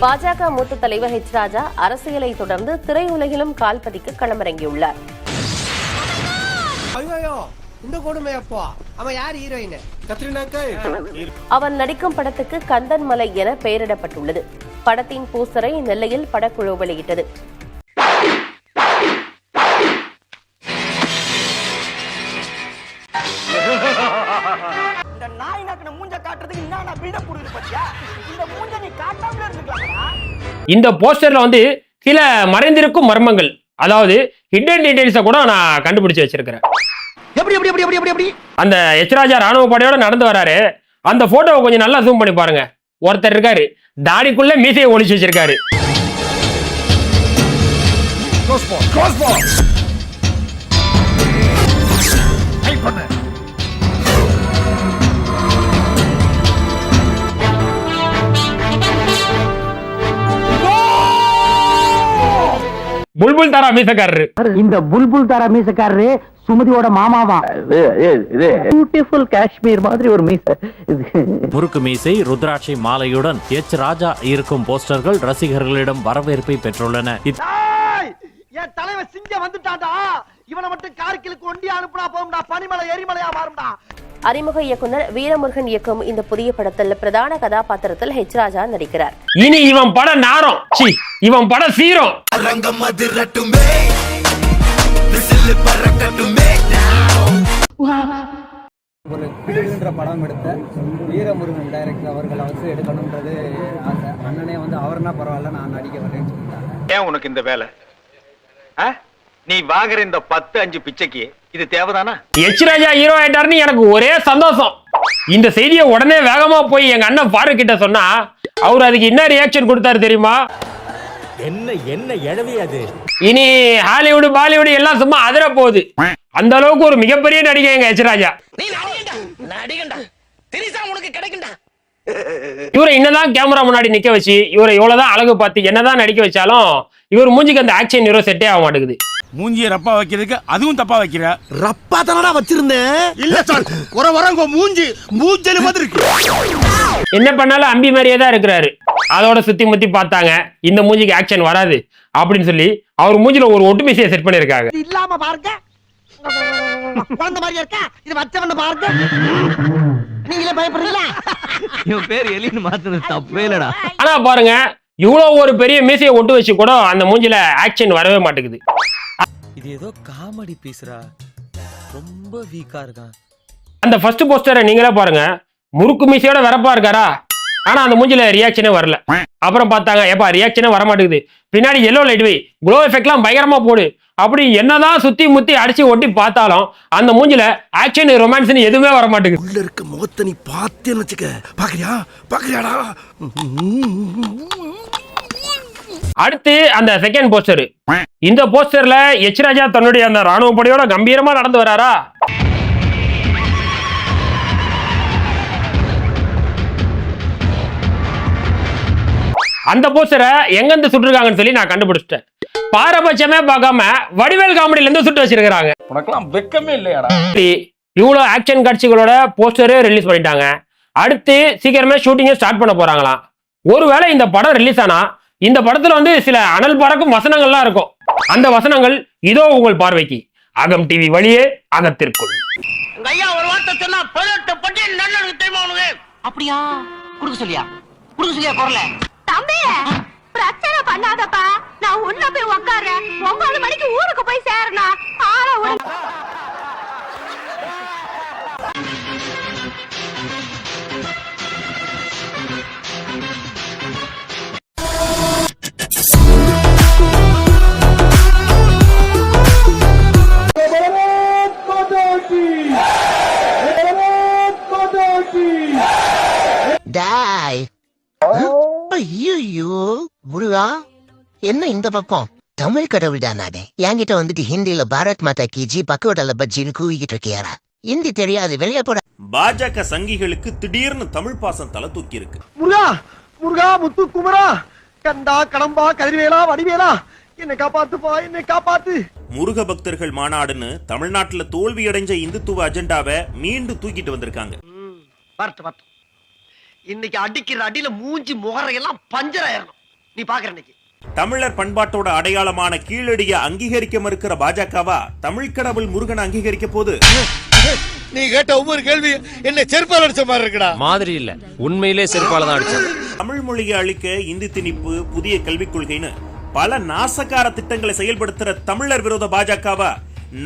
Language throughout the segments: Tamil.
பாஜக மூத்த தலைவர் ஹெச் ராஜா அரசியலை தொடர்ந்து திரையுலகிலும் கால் பதிக்க களமிறங்கியுள்ளார் அவர் நடிக்கும் படத்துக்கு கந்தன் மலை என பெயரிடப்பட்டுள்ளது. படத்தின் போஸ்டரை நெல்லையில் படக்குழு வெளியிட்டது. இந்த போஸ்டர்ல வந்து சில மறைந்திருக்கும் மர்மங்கள். அதாவது ஹிடன் டீடைல்ஸை கூட நான் கண்டுபிடிச்சு வச்சிருக்கிறேன். எப்படி எப்படி எப்படி எப்படி எப்படி? அந்த எச்ராஜா ராணுவ படையோட நடந்து வராரு. அந்த போட்டோவை கொஞ்சம் நல்லா ஜூம் பண்ணி பாருங்க. ஒருத்தர் இருக்காரு. தாடிக்குள்ள மீசையை ஒளிச்சு வச்சிருக்காரு. புல்புல் தாரா மீசக்காரரு. இந்த புல்புல் தர மீசக்காரரு சுமதியோட மாமாவா? பியூட்டிஃபுல் காஷ்மீர் மாதிரி ஒரு மீச. முறுக்கு மீசை ருத்ராட்சை மாலையுடன் எச். ராஜா இருக்கும் போஸ்டர்கள் ரசிகர்களிடம் வரவேற்பை பெற்றுள்ளன. இத்- என் தலைவன் சிங்கம் வந்துட்டான்டா. இவனை மட்டும் கார்கிலுக்கு ஒண்டி அனுப்புனா போகும்டா. பனிமலை எரிமலையா மாறும்டா. அறிமுக இயக்குனர் வீரமுருகன் இயக்கும் இந்த புதிய படத்தில் பிரதான கதாபாத்திரத்தில் ஹெச் ராஜா நடிக்கிறார். இனி இவன் படம் நாரம். சி இவன் படம் சீரம். ஒரு பிடிக்கின்ற படம் எடுத்த வீரமுருகன் டைரக்டர் அவர்களை வச்சு எடுக்கணுன்றது ஆசை. அண்ணனே வந்து அவர்னா பரவாயில்ல நான் நடிக்க வரேன்னு சொல்லிட்டாங்க. ஏன் உனக்கு இந்த வேலை? ஆ? நீ வாங்குற இந்த பத்து அஞ்சு பிச்சைக்கு இது தேவைதானா? எச் ராஜா ஹீரோ ஆயிட்டாருன்னு எனக்கு ஒரே சந்தோஷம். இந்த செய்தியை உடனே வேகமா போய் எங்க அண்ணன் ஃபாரூக் கிட்ட சொன்னா அவர் அதுக்கு என்ன ரியாக்ஷன் கொடுத்தாரு தெரியுமா? என்ன என்ன எழவி அது? இனி ஹாலிவுட் பாலிவுட் எல்லாம் சும்மா அதிர போகுது. அந்த அளவுக்கு ஒரு மிகப்பெரிய நடிகை எங்க எச் ராஜா நீ நடிகண்டா? நடிகண்டா? திரிசா உனக்கு கிடைக்கும்டா இவரை என்னதான் கேமரா முன்னாடி நிக்க வச்சு இவரை எவ்வளவுதான் அழகு பார்த்து என்னதான் நடிக்க வச்சாலும் இவர் மூஞ்சிக்கு அந்த ஆக்ஷன் ஹீரோ செட்டே ஆக மாட்டேங்குது. மூஞ்சிய ரப்பா வைக்கிறதுக்கு அதுவும் தப்பா வைக்கிற? ரப்பா தானடா வச்சிருந்தேன் இல்ல சார் வர வரங்க மூஞ்சி மூஞ்சலி மாதிரி இருக்கு. என்ன பண்ணாலும் அம்பி மாதிரியே தான் இருக்கிறாரு. அதோட சுத்தி முத்தி பார்த்தாங்க. இந்த மூஞ்சிக்கு ஆக்ஷன் வராது. அப்படின்னு சொல்லி அவர் மூஞ்சில ஒரு ஒட்டுமீசையை செட் பண்ணிருக்காங்க இது இல்லாம பாருங்க. குழந்தை மாதிரியா இருக்கா? இது வச்சவன பாருங்க. நீங்களே பயப்படுறீங்களா? இவன் பேர் எலின்னு மாத்துனது தப்பே இல்லடா. ஆனா பாருங்க இவ்வளவு ஒரு பெரிய மீசையை ஒட்டு வச்சு கூட அந்த மூஞ்சில ஆக்ஷன் வரவே மாட்டேங்குது. இது ஏதோ காமெடி பீஸ்ரா ரொம்ப வீக்கா இருக்கான். அந்த ஃபர்ஸ்ட் போஸ்டரை நீங்களே பாருங்க. முறுக்கு மீசையோட வரப்பா இருக்காரா? ஆனா அந்த மூஞ்சில ரியாக்ஷனே வரல. அப்புறம் பார்த்தாங்க ஏப்பா ரியாக்ஷனே வர மாட்டேங்குது பின்னாடி எல்லோ லைட் வை. க்ளோ எஃபெக்ட்லாம் பயங்கரமா போடு. அப்படி என்னதான் சுத்தி முத்தி அடிச்சு ஒட்டி பார்த்தாலும் அந்த மூஞ்சில ஆக்ஷன் ரொமான்ஸ்னு எதுவுமே வர மாட்டேங்குது உள்ள இருக்க முகத்தை நீ பார்த்தேன்னு வச்சுக்க. பாக்குறியா? பாக்குறியாடா? அடுத்து அந்த செகண்ட் போஸ்டர் இந்த போஸ்டர்ல எச் ராஜா தன்னுடைய அந்த ராணுவ படையோட கம்பீரமா நடந்து வராரா? அந்த போஸ்டரை எங்க இருந்து சுட்டிருக்காங்கன்னு சொல்லி நான் கண்டுபிடிச்சிட்டேன். பாரபட்சமே பார்க்காம வடிவேல் காமெடியில இருந்து சுட்டு வச்சிருக்காங்க உனக்கெல்லாம் வெக்கமே இல்லையாடா? இவ்வளோ ஆக்ஷன் காட்சிகளோட போஸ்டரே ரிலீஸ் பண்ணிட்டாங்க. அடுத்து சீக்கிரமே ஷூட்டிங்கை ஸ்டார்ட் பண்ண போறாங்களாம். ஒருவேளை இந்த படம் ரிலீஸ் ஆனா இந்த படத்துல வந்து சில அனல் பறக்கும் வசனங்கள்லாம் இருக்கும். அந்த வசனங்கள் இதோ உங்கள் பார்வைக்கு. அகம் டிவி வழியே அகத்திற்குள். ஐயா ஒரு வார்த்தை சொன்னா பதினெட்டு பட்டியல் நல்லது தெரியுமா உனக்கு? அப்படியா? குடுக்க சொல்லியா? குடுக்க சொல்லியா குரல? தம்பி! பிரச்சனை பண்ணாதப்பா. நான் உள்ள போய் உட்கார்றேன் ஒன்பது மணிக்கு ஊருக்கு போய் சேரணும் ஆள விடு. டாய். ஐயோ முருகா என்ன இந்த பக்கம்? தமிழ் கடவுள் தானாடே என்கிட்ட வந்துட்டு ஹிந்தில பாரத் மாதா கி ஜி பக்கோடல பஜ்ஜின்னு கூவிக்கிட்டு இருக்கியாரா ஹிந்தி தெரியாது வெளியே போட. பாஜக சங்கிகளுக்கு திடீர்னு தமிழ் பாசம் தலை தூக்கி இருக்கு முருகா முருகா முத்து குமரா கந்தா கடம்பா கதிர்வேலா வடிவேலா என்னை காப்பாத்துப்பா என்னை காப்பாத்து. முருக பக்தர்கள் மாநாடுன்னு தமிழ்நாட்டுல தோல்வியடைஞ்ச இந்துத்துவ அஜெண்டாவை மீண்டும் தூக்கிட்டு வந்திருக்காங்க. வரட்டு வரட்டும் இன்னைக்கு அடிக்கிற அடியில மூஞ்சி முகரையெல்லாம் பஞ்சர் ஆயிரணும். நீ பாக்குற இன்னைக்கு. தமிழர் பண்பாட்டோட அடையாளமான கீழடிய அங்கீகரிக்க மறுக்கிற பாஜகவா தமிழ் கடவுள் முருகன் அங்கீகரிக்க போது? நீ கேட்ட ஒவ்வொரு கேள்வி என்ன செருப்பால் அடிச்ச மாதிரி இருக்குடா. மாதிரி இல்ல. உண்மையிலே செருப்பால தான் அடிச்சேன். தமிழ் மொழியை அழிக்க இந்தி திணிப்பு புதிய கல்விக் கொள்கைன்னு பல நாசகார திட்டங்களை செயல்படுத்துற தமிழர் விரோத பாஜகவா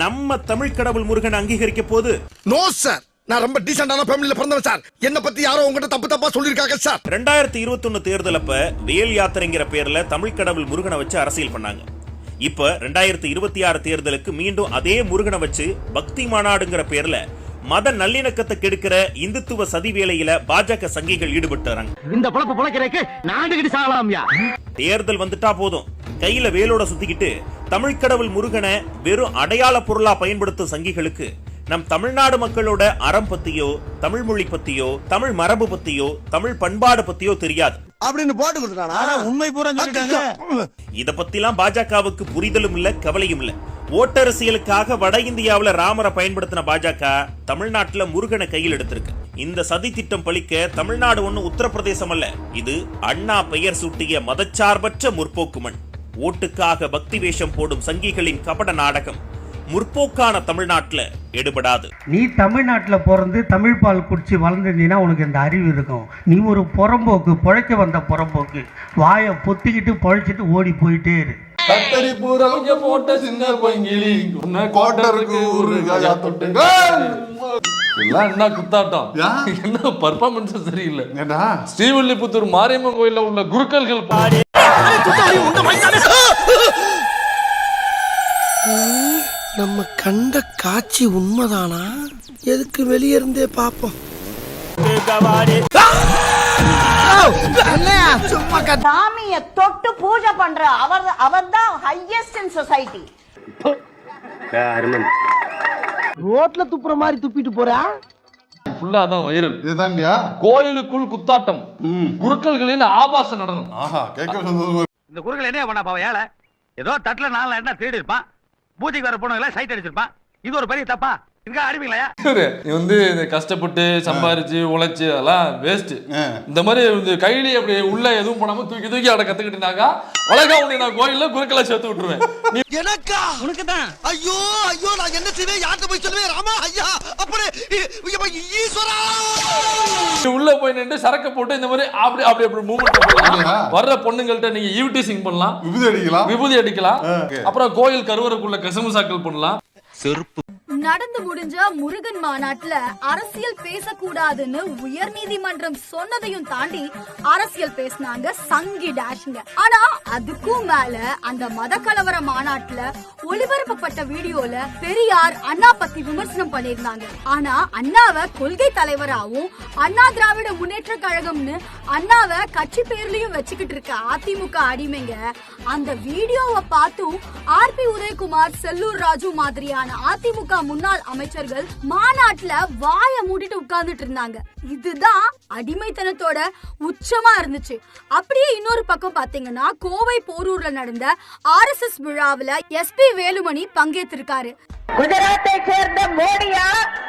நம்ம தமிழ் கடவுள் முருகன் அங்கீகரிக்க போது? நோ சார் நான் ரொம்ப டீசென்டான ஃபேமிலில பிறந்தவன் சார். என்ன பத்தி யாரோ உங்ககிட்ட தப்பு தப்பா சொல்லிருக்காங்க சார். ரெண்டாயிரத்தி இருபத்தி ஒன்னு தேர்தல் அப்ப வேல் யாத்திரைங்கிற பேர்ல தமிழ் கடவுள் முருகனை வச்சு அரசியல் பண்ணாங்க. இப்ப ரெண்டாயிரத்தி இருபத்தி ஆறு தேர்தலுக்கு மீண்டும் அதே முருகனை வச்சு பக்தி மாநாடுங்கிற பேர்ல மத நல்லிணக்கத்தை கெடுக்கிற இந்துத்துவ சதி வேலையில பாஜக சங்கிகள் ஈடுபட்டுறாங்க இந்த பொழப்பு பொழைக்கிறதுக்கு நாண்டுகிட்டு சாகலாம்யா? தேர்தல் வந்துட்டா போதும். கையில வேலோட சுத்திக்கிட்டு தமிழ் கடவுள் முருகனை வெறும் அடையாள பொருளா பயன்படுத்தும் சங்கிகளுக்கு நம் தமிழ்நாடு மக்களோட அறம் பத்தியோ தமிழ் மொழி பத்தியோ தமிழ் மரபு பத்தியோ தமிழ் பண்பாடு பத்தியோ தெரியாது. அப்படின்னு போட்டு கொடுத்துட்டானா? உண்மை பூரா சொல்லிட்டாங்க. இத பத்திலாம் பாஜகவுக்கு புரிதலும் இல்ல கவலையும் இல்ல. ஓட்டரசியலுக்காக வட இந்தியாவுல ராமரை பயன்படுத்தின பாஜக தமிழ்நாட்டுல முருகனை கையில் எடுத்திருக்கு. இந்த சதி திட்டம் பழிக்க தமிழ்நாடு ஒண்ணு உத்தரப்பிரதேசம் அல்ல. இது அண்ணா பெயர் சூட்டிய மதச்சார்பற்ற முற்போக்கு மண். ஓட்டுக்காக பக்தி வேஷம் போடும் சங்கிகளின் கபட நாடகம். முற்போக்கான தமிழ்நாட்டுல எடுபடாது. நீ தமிழ்நாட்டுல பிறந்து தமிழ் பால் குடிச்சு வளர்ந்துருந்தீங்கன்னா உனக்கு இந்த அறிவு இருக்கும். நீ ஒரு புறம்போக்கு பொழைக்க வந்த புறம்போக்கு வாயை பொத்திக்கிட்டு பொழைச்சிட்டு ஓடி போயிட்டே இரு. கத்தரி பூரா போட்ட சின்ன பங்கிலி கோட்டருக்கு எல்லாம் என்ன குத்தாட்டம். என்ன பர்ஃபார்மன்ஸ் சரியில்லை. ஸ்ரீவில்லிபுத்தூர் மாரியம்மன் கோயில்ல உள்ள குருக்கள்கள் நம்ம கண்ட காட்சி உண்மைதானா? எதுக்கு வெளியே இருந்தே பாப்போம். சாமிய தொட்டு பூஜை பண்ற அவர் அவர் தான் ஹையஸ்ட் இன் சொசைட்டி ரோட்ல துப்புற மாதிரி துப்பிட்டு போறா? ஃபுல்லா தான் வைரல் இதுதான்யா. கோயிலுக்குள் குத்தாட்டம். குருக்கள்களின் ஆபாச நடனம். ஆஹா கேட்க இந்த குறுக்கள் என்ன பண்ணா பாவ ஏழை? ஏதோ தட்டுல நாலு என்ன திருடி இருப்பான். பூஜைக்கு வர போனவங்கள சைட் அடிச்சிருப்பான். இது ஒரு பெரிய தப்பா? வந்து இந்த கஷ்டப்பட்டு சம்பாரிச்சு உழைச்சு அதெல்லாம் வேஸ்ட் இந்த மாதிரி இந்த கையிலே அப்படி உள்ள எதுவும் பண்ணாம தூக்கி தூக்கி அட கத்துக்கிட்டீங்கன்னாக்கா அழகா உன்னை நான் கோயில்ல குருக்களை சேர்த்து விட்டுருவேன். எனக்கா? உனக்கு தான் ஐயோ ஐயோ நான் என்ன செய்வேன்? யார்கிட்ட போய் சொல்லுவேன்? ராமா ஐயா அப்படி ஈஸ்வரா! உள்ள போய் நின்று சரக்கு போட்டு இந்த மாதிரி அப்படி அப்படி அப்படி மூவ்மெண்ட் பண்ணலாம் வர்ற பொண்ணுங்கள்ட்ட நீங்க ஈவ்டீசிங் பண்ணலாம். விபூதி அடிக்கலாம். விபூதி அடிக்கலாம். அப்புறம் கோயில் கருவறைக்குள்ள கசமுசாக்கள் பண்ணலாம். நடந்து முடிஞ்ச முருகன் மாநாட்டுல அரசியல் பேசக்கூடாதுன்னு உயர் நீதிமன்றம் சொன்னதையும் தாண்டி அரசியல் பேசினாங்க சங்கி டேஷ்ங்க. ஆனா அதுக்கும் மேல அந்த மத கலவர மாநாட்டுல ஒளிபரப்பப்பட்ட வீடியோல பெரியார் அண்ணா பத்தி விமர்சனம் பண்ணியிருந்தாங்க. ஆனா அண்ணாவை கொள்கை தலைவராவும் அண்ணா திராவிட முன்னேற்ற கழகம்னு அண்ணாவை கட்சி பேர்லயும் வச்சுக்கிட்டு இருக்க அதிமுக அடிமைங்க அந்த வீடியோவை பார்த்தும் ஆர் பி உதயகுமார் செல்லூர் ராஜு மாதிரியான அதிமுக முன்னாள் அமைச்சர்கள் மாநாட்டுல வாய மூடிட்டு உட்கார்ந்துட்டு இருந்தாங்க. இதுதான் அடிமைத்தனத்தோட உச்சமா இருந்துச்சு. அப்படியே இன்னொரு பக்கம் பாத்தீங்கன்னா கோவை போரூர்ல நடந்த ஆர்எஸ்எஸ் விழாவுல எஸ்பி வேலுமணி பங்கேற்றிருக்காரு. குஜராத்தை சேர்ந்த மோடியா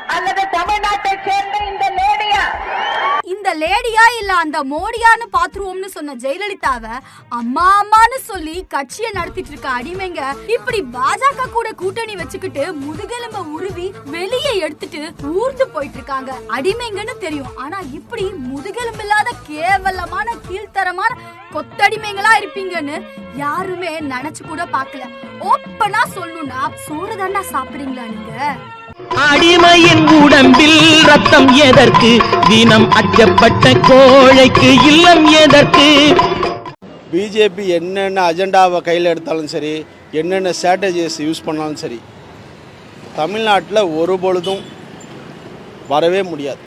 அல்லது தமிழ்நாட்டை சேர்ந்த இந்த லேடியா இந்த லேடியா இல்ல அந்த மோடியான்னு பாத்துருவோம்னு சொன்ன ஜெயலலிதாவை அம்மா அம்மான்னு சொல்லி கட்சியை நடத்திட்டு இருக்க அடிமைங்க இப்படி பாஜக கூட கூட்டணி வச்சுக்கிட்டு முதுகெலும்ப உருவி வெளியே எடுத்துட்டு ஊர்ந்து போயிட்டு இருக்காங்க. அடிமைங்கன்னு தெரியும். ஆனா இப்படி முதுகெலும்பு இல்லாத கேவலமான கீழ்த்தரமான கொத்தடிமைங்களா இருப்பீங்கன்னு யாருமே நினைச்சு கூட பார்க்கல. ஓப்பனா சொல்லணும்னா சோறு தாண்டா சாப்பிடுறீங்களா நீங்க? அடிமையின் உடம்பில் ரத்தம் எதற்கு? தினம் அச்சப்பட்ட கோழைக்கு இல்லம் எதற்கு? பிஜேபி என்னென்ன அஜெண்டாவை கையில் எடுத்தாலும் சரி என்னென்ன ஸ்ட்ராட்டஜிஸ் யூஸ் பண்ணாலும் சரி தமிழ்நாட்டில் ஒரு பொழுதும் வரவே முடியாது.